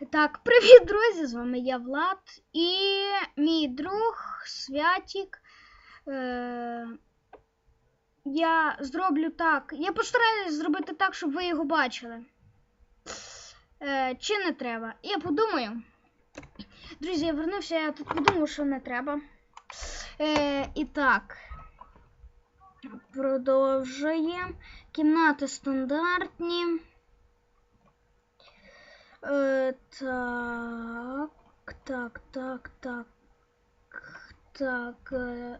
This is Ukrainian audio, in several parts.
Так, привіт, друзі! З вами я Влад і мій друг Святік. Е, я зроблю так. Я постараюсь зробити так, щоб ви його бачили. Е, чи не треба? Я подумаю. Друзі, я вернувся, я тут подумав, що не треба. Е, і так. Продовжуємо. Кімнати стандартні. Е, так, так, так, так. Так. Е,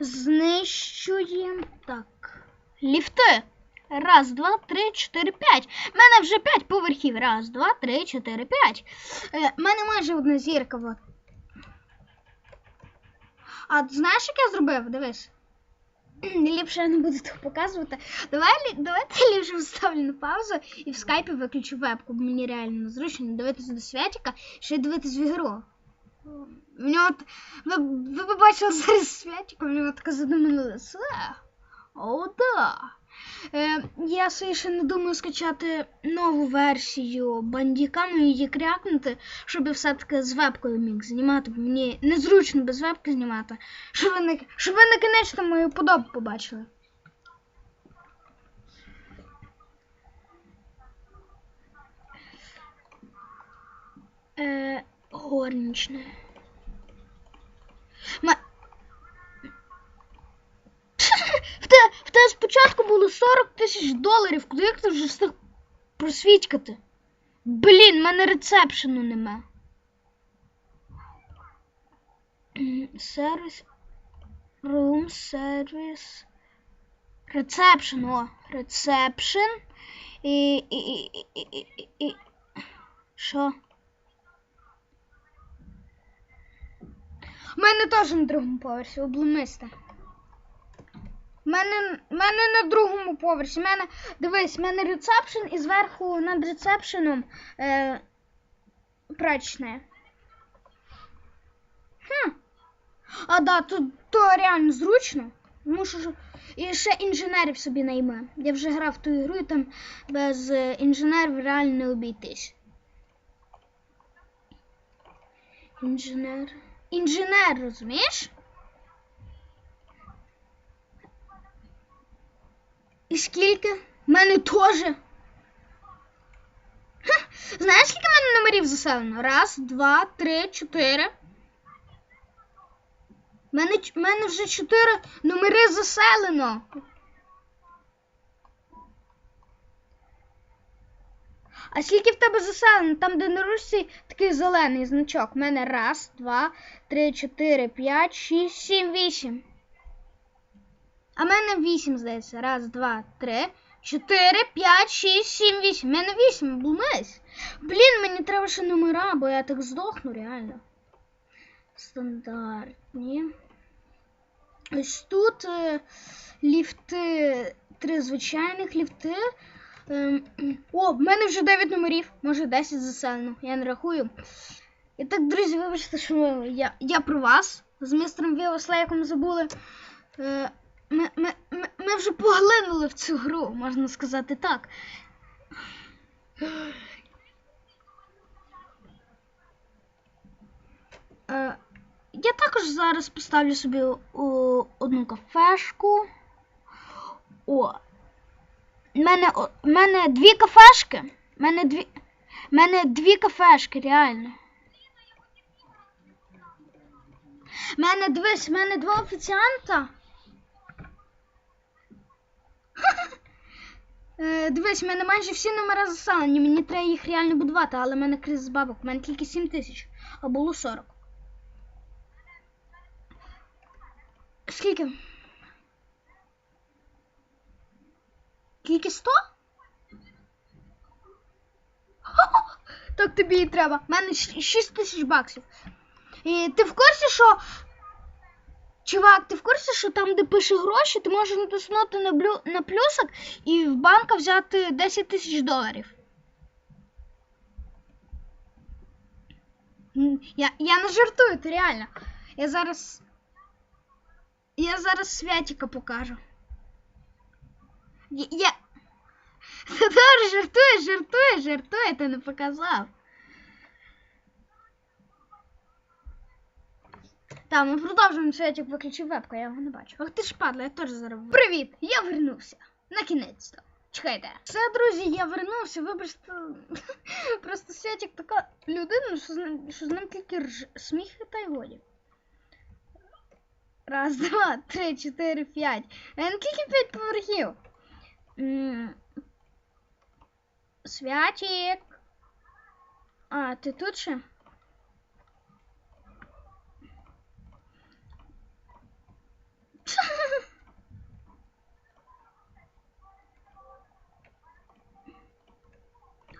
знищуємо. Так. Ліфти. Раз, два, три, чотири, п'ять. У мене вже п'ять поверхів. Раз, два, три, чотири, п'ять. Е, У мене майже одна зірка. От. А знаєш, як я зробив? Дивись. Ліпше я не буду того показувати. Давай, давайте я ліпше вставлю на паузу і в скайпі виключу вебку, бо мені реально незручно дивитися до святіка, ще й дивитись в ігру. В нього, т- ви, ви б зараз святіка, в нього така задумана лице. О, да. Е, я ще не думаю скачати нову версію бандікану і її крякнути, щоб все-таки з вебкою міг знімати, бо мені незручно без вебки знімати. Щоб ви, на, щоб ви наконець мою подобу побачили. Е, горнична. Ма... В в спочатку було 40 тисяч доларів. Куди як ти вже встиг просвідькати? Блін, мене рецепшену нема. Сервіс. Рум, сервіс. Рецепшн, о, рецепшн. І, і, і, і, і, і. Що? У мене теж на другому поверсі, обломиста. Мене, мене на другому поверсі. Мене, дивись, мене рецепшн і зверху над рецепшеном е, прачечная. Хм. А да, тут то реально зручно. Мушу і ще інженерів собі найме. Я вже грав в ту ігру, і там без е, інженерів реально не обійтись. Інженер. Інженер, розумієш? І скільки? В мене теж. Знаєш, скільки в мене номерів заселено? Раз, два, три, чотири. В мене, мене вже чотири номери заселено. А скільки в тебе заселено? Там, де на ручці такий зелений значок. У мене раз, два, три, чотири, п'ять, шість, сім, вісім. А в мене вісім, здається. Раз, два, три, чотири, п'ять, шість, сім, вісім. У мене вісім, обломись. Блін, мені треба ще номера, бо я так здохну, реально. Стандартні. Ось тут е, ліфти, три звичайних ліфти. Ем, о, в мене вже 9 номерів, може 10 заселено, я не рахую. І так, друзі, вибачте, що я, я про вас з містером Вілослейком забули. Е, ми вже поглинули в цю гру, можна сказати так. Е, я також зараз поставлю собі о, одну кафешку. О, в мене, мене дві кафешки. В мене дві, в мене дві кафешки, реально. Мене дивись, мене два офіціанта. Е, Дивись, в мене майже всі номера заселені, мені треба їх реально будувати, але в мене кризис бабок, в мене тільки 7 тисяч, а було 40. Скільки? Тільки 100? Так тобі і треба. У мене 6 тисяч баксів. І ти в курсі, що. Чувак, ти в курсі, що там, де пише гроші, ти можеш натиснути на, блю... на плюсик і в банка взяти 10 тисяч доларів. Я, я не жартую, ти реально. Я зараз. Я зараз святіка покажу. Я. я... Та добре, жартує, жартує, жартує, ти не показав. Та, ми продовжуємо святик виключив вебку, я його не бачу. Ах ти ж падла, я теж зараз. Привіт! Я вернувся. На кінець-то. Чекайте. Все, друзі, я вернувся. Вибачте. Просто святик така людина, що з ним, що з ним тільки рж... сміх та й годі. Раз, два, три, чотири, п'ять. Він тільки п'ять поверхів. Святик. А, ти тут ще?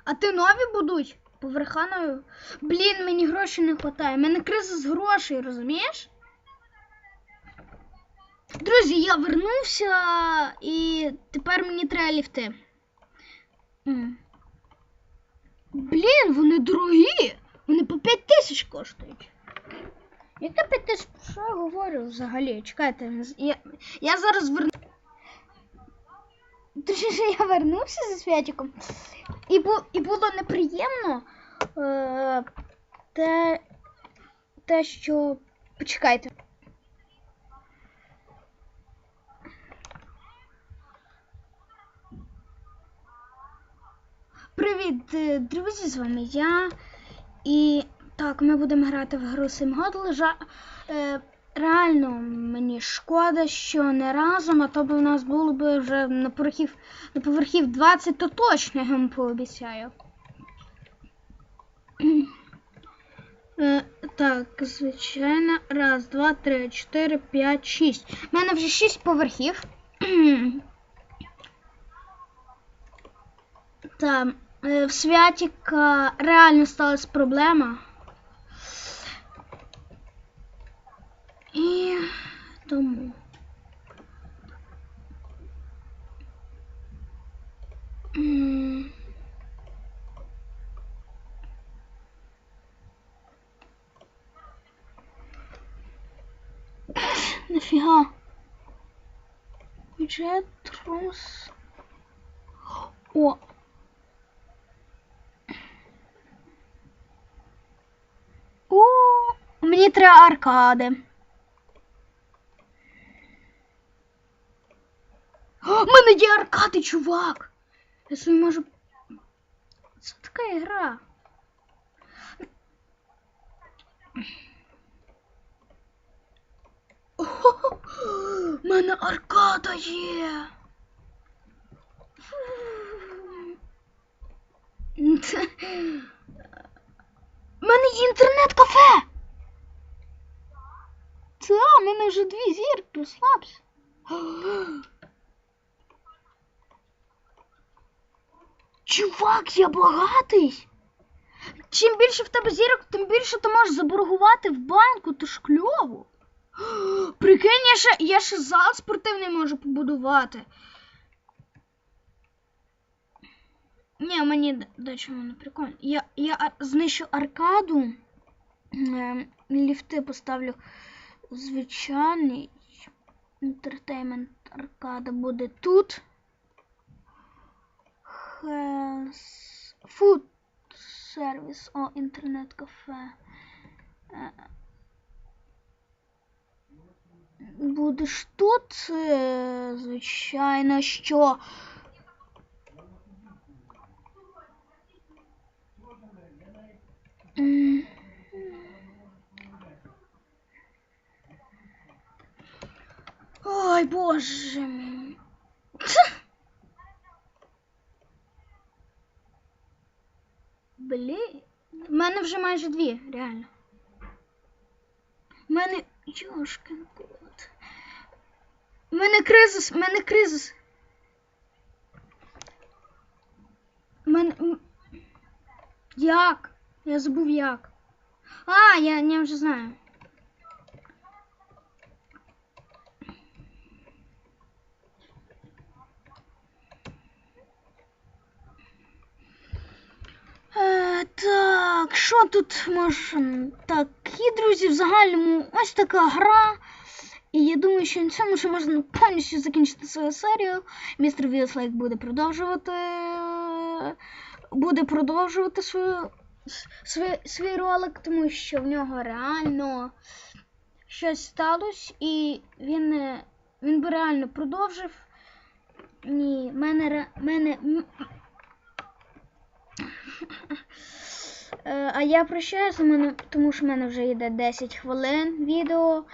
А ти нові будуть? Поверханою? Блін, мені грошей не вистачає. Мене криза з грошей, розумієш? Друзі, я вернувся і тепер мені треба ліфти. Блін, вони дорогі. Вони по 5 тисяч коштують. Яке 5 тисяч? Що я говорю взагалі? Чекайте, я, я зараз верну. Точніше, я вернувся зі святиком. І, бу, і було неприємно е, те, те, що. Почекайте. Привіт, е, друзі, з вами я. І так, ми будемо грати в гру Симгод. Лежа... Е, реально мені шкода, що не разом, а то б у нас було б вже на поверхів, на поверхів 20, то точно я вам пообіцяю. Е, так, звичайно. Раз, два, три, чотири, п'ять, шість. У мене вже шість поверхів. Та е, в Святіка реально сталася проблема. І тому. М. Нафіга? Бюджет трус. О, О, мені треба аркади. В мене є аркади, чувак. Я собі можу. Це така ігра. В мене аркада є. У мене є інтернет-кафе. Це, у мене вже дві зірки, розслабся. Чувак, я багатий. Чим більше в тебе зірок, тим більше ти можеш заборгувати в банку, то ж кльово. Прикинь, я ще, я ще зал спортивний можу побудувати. Ні, мені д- не прикольно. Я, я знищу аркаду. Е, ліфти поставлю звичайний. Entertainment аркада буде тут. Food сервіс. О, інтернет-кафе. Будеш тут, е, звичайно, що. Ой, боже мій. Блін. В мене вже майже дві, реально. В мене. Йошкин кот. В мене кризис, в мене кризис. В мене. Як? Я забув як. А, я, я вже знаю. Е, так, що тут можемо? Так, і друзі, в загальному ось така гра. І я думаю, що на цьому ще можна повністю закінчити свою серію. Містер Віслайк буде продовжувати. Буде продовжувати свою, свій, свій ролик, тому що в нього реально щось сталося, і він, е, він би реально продовжив. Ні, мене, мене, А я прощаюся, тому що в мене вже йде 10 хвилин відео.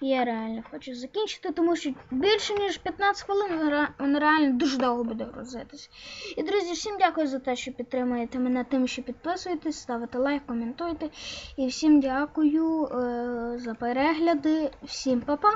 Я реально хочу закінчити, тому що більше ніж 15 хвилин воно реально дуже довго буде грузитись. І друзі, всім дякую за те, що підтримуєте мене тим, що підписуєтесь, ставите лайк, коментуйте. І всім дякую е, за перегляди. Всім па-па!